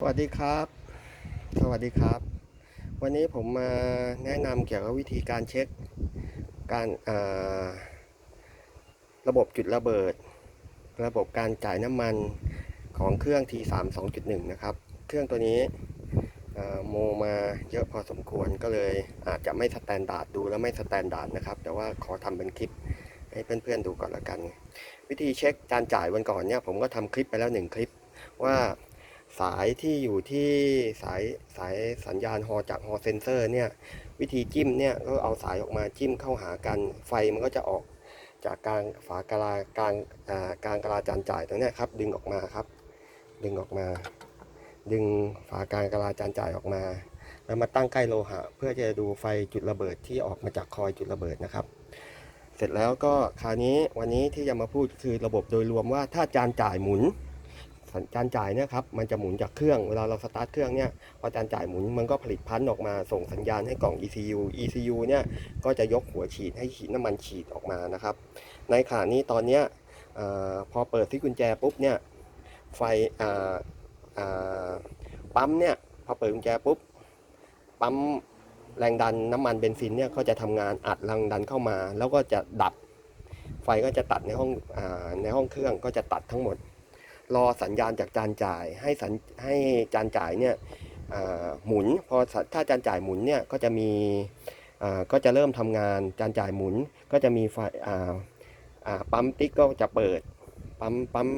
สวัสดีครับ สวัสดีครับ วันนี้ผมมาแนะนำเกี่ยวกับวิธีการเช็ค การาระบบจุดระเบิด ระบบการจ่ายน้ำมันของเครื่อง T3 2.1 นะครับ เครื่องตัวนี้โมมาเยอะพอสมควรก็เลยอาจจะไม่สแตนดาร์ดดูแล้วไม่สแตนดาร์ดนะครับ แต่ว่าขอทำเป็นคลิปให้เพื่อนๆดูก่อนละกัน วิธีเช็คการจ่ายวันก่อนเนี่ยผมก็ทำคลิปไปแล้วหนึ่งคลิปว่า สายที่อยู่ที่สายสายสัญญาณฮอจากฮอเซนเซอร์เนี่ยวิธีจิ้มเนี่ยก็เอาสายออกมาจิ้มเข้าหากันไฟมันก็จะออกจากกลางฝากลากลางกลางกะลาจานจ่ายตรงนี้ครับดึงออกมาครับ ดึงออกมา ดึงฝากลางกะลาจานจ่ายออกมาแล้วมาตั้งใกล้โลหะ เพื่อจะดูไฟจุดระเบิดที่ออกมาจากคอยจุดระเบิดนะครับ เสร็จแล้วก็คราวนี้วันนี้ที่จะมาพูดคือระบบโดยรวมว่าถ้าจานจ่ายหมุน สัญจานจ่ายเนี่ยครับมันจะหมุนจากเครื่องเวลาเราสตาร์ทเครื่องเนี่ยพอจานจ่ายหมุนมันก็ผลิตพันธุ์ออกมาส่งสัญญาณให้กล่อง ECU ECU เนี่ยก็จะยกหัวฉีดให้ฉีดน้ำมันฉีดออกมานะครับ ในขณะนี้ตอนเนี้ยพอเปิดที่กุญแจปุ๊บเนี่ยไฟปั๊มเนี่ยพอเปิดกุญแจปุ๊บปั๊มแรงดันน้ำมันเบนซินเนี่ยก็จะทำงานอัดแรงดันเข้ามา แล้วก็จะดับไฟก็จะตัดในห้องอในห้องเครื่องก็จะตัดทั้งหมด รอสัญญาณจากจานจ่าย ให้สัญให้จานจ่ายเนี่ยหมุนพอถ้าจานจ่ายหมุนเนี่ยก็จะมีก็จะเริ่มทำงานจานจ่ายหมุนก็จะมีไฟปั๊มติ๊กก็จะเปิดปั๊มปั๊ม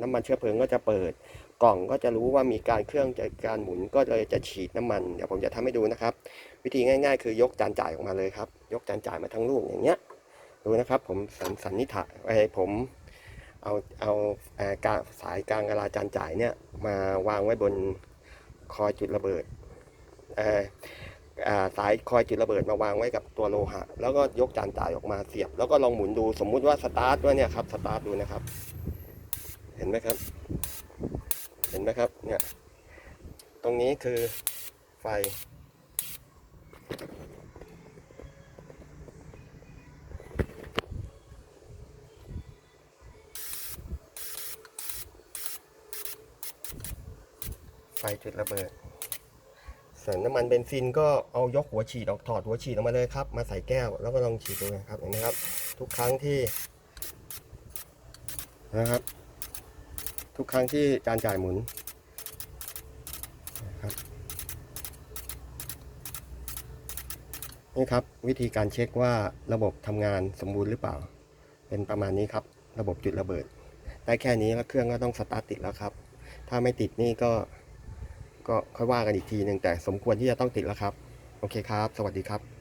น้ำมันเชื้อเพลิงก็จะเปิด กล่องก็จะรู้ว่ามีการเครื่องจะการหมุนก็เลยจะฉีดน้ำมันเดี๋ยวผมจะทำให้ดูนะครับ วิธีง่าย ๆ คือยกจานจ่ายออกมาเลยครับ ยกจานจ่ายมาทั้งลูกอย่างเงี้ยดูนะครับ ผมสันนิษฐานไอ้ผม เอาเอาเอ่อาสายกลางกะลาจานจ่ายเนี่ยมาวางไว้บนคอยจุดระเบิดสายคอยจุดระเบิดมาวางไว้กับตัวโลหะ แล้วก็ยกจานจ่ายออกมาเสียบ แล้วก็ลองหมุนดูสมมุติว่าสตาร์ทว่าเนี่ยครับสตาร์ทดูนะครับ เห็นไหมครับ เห็นไหมครับเนี่ยตรงนี้คือไฟ ไฟจุดระเบิด ส่วนน้ำมันเบนซินก็เอายกหัวฉีดออกถอดหัวฉีดออกมาเลยครับ มาใส่แก้วแล้วก็ลองฉีดดูนะครับเห็นไหมครับ ทุกครั้งที่นะครับ ทุกครั้งที่จานจ่ายหมุนนะครับนี่ครับวิธีการเช็คว่าระบบทำงานสมบูรณ์หรือเปล่า เป็นประมาณนี้ครับ ระบบจุดระเบิด ได้แค่นี้แล้วเครื่องก็ต้องสตาร์ทติดแล้วครับ ถ้าไม่ติดนี่ก็ ก็ค่อยว่ากันอีกทีหนึ่งแต่สมควรที่จะต้องติดแล้วครับ โอเคครับ สวัสดีครับ